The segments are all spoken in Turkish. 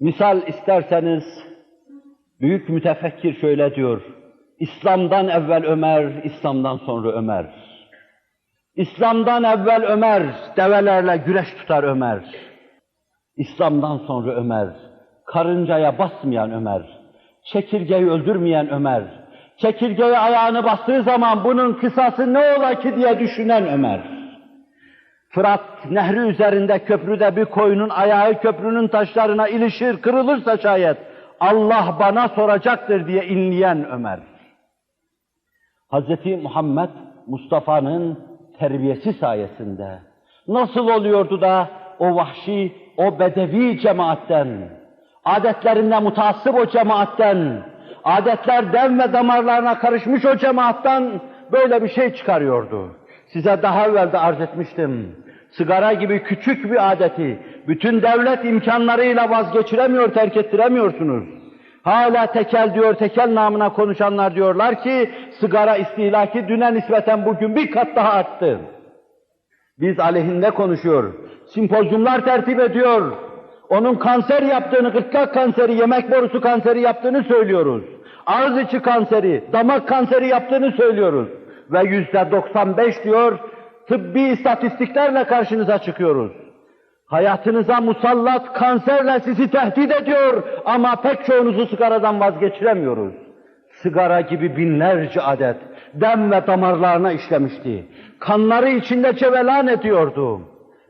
Misal isterseniz, büyük mütefekkir şöyle diyor, İslam'dan evvel Ömer, İslam'dan sonra Ömer. İslam'dan evvel Ömer, develerle güreş tutar Ömer. İslam'dan sonra Ömer, karıncaya basmayan Ömer, çekirgeyi öldürmeyen Ömer, çekirgeye ayağını bastığı zaman bunun kısası ne ola ki diye düşünen Ömer. Fırat nehri üzerinde köprüde bir koyunun ayağı köprünün taşlarına ilişir, kırılırsa şayet Allah bana soracaktır diye inleyen Ömer. Hz. Muhammed Mustafa'nın terbiyesi sayesinde nasıl oluyordu da o vahşi, o bedevi cemaatten, adetlerinde mutaassıp o cemaatten, adetler dem ve damarlarına karışmış o cemaattan böyle bir şey çıkarıyordu. Size daha evvel de arz etmiştim. Sigara gibi küçük bir adeti bütün devlet imkanlarıyla vazgeçiremiyor, terk ettiremiyorsunuz. Hala tekel diyor, tekel namına konuşanlar diyorlar ki sigara istihlaki düne nispeten bugün bir kat daha arttı. Biz aleyhinde konuşuyor, simpozyumlar tertip ediyor, onun kanser yaptığını, gırtlak kanseri, yemek borusu kanseri yaptığını söylüyoruz. Ağız içi kanseri, damak kanseri yaptığını söylüyoruz. Ve yüzde 95 diyor, tıbbi istatistiklerle karşınıza çıkıyoruz. Hayatınıza musallat kanserle sizi tehdit ediyor ama pek çoğunuzu sigaradan vazgeçiremiyoruz. Sigara gibi binlerce adet dem ve damarlarına işlemişti. Kanları içinde cevelan ediyordu.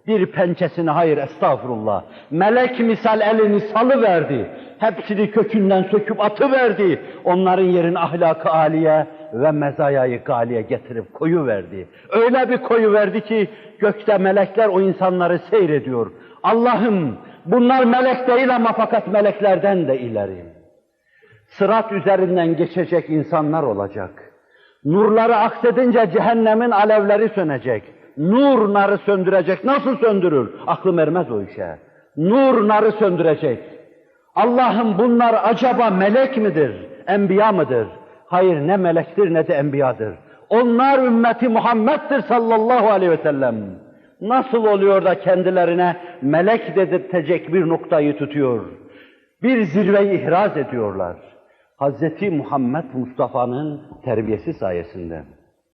Bir pençesini hayır estağfurullah. Melek misal elini salıverdi. Hepsini kökünden söküp atıverdi. Onların yerin ahlakı aliye ve mezayayı galiye getirip koyu verdi. Öyle bir koyu verdi ki gökte melekler o insanları seyrediyor. Allah'ım bunlar melek değil ama fakat meleklerden de ileri. Sırat üzerinden geçecek insanlar olacak. Nurları aksedince cehennemin alevleri sönecek. Nur narı söndürecek. Nasıl söndürür? Aklım ermez o işe. Nur narı söndürecek. Allah'ım bunlar acaba melek midir? Enbiya mıdır? Hayır ne melektir ne de enbiyadır. Onlar ümmeti Muhammed'dir sallallahu aleyhi ve sellem. Nasıl oluyor da kendilerine melek dedirtecek bir noktayı tutuyor? Bir zirveyi ihraz ediyorlar. Hazreti Muhammed Mustafa'nın terbiyesi sayesinde.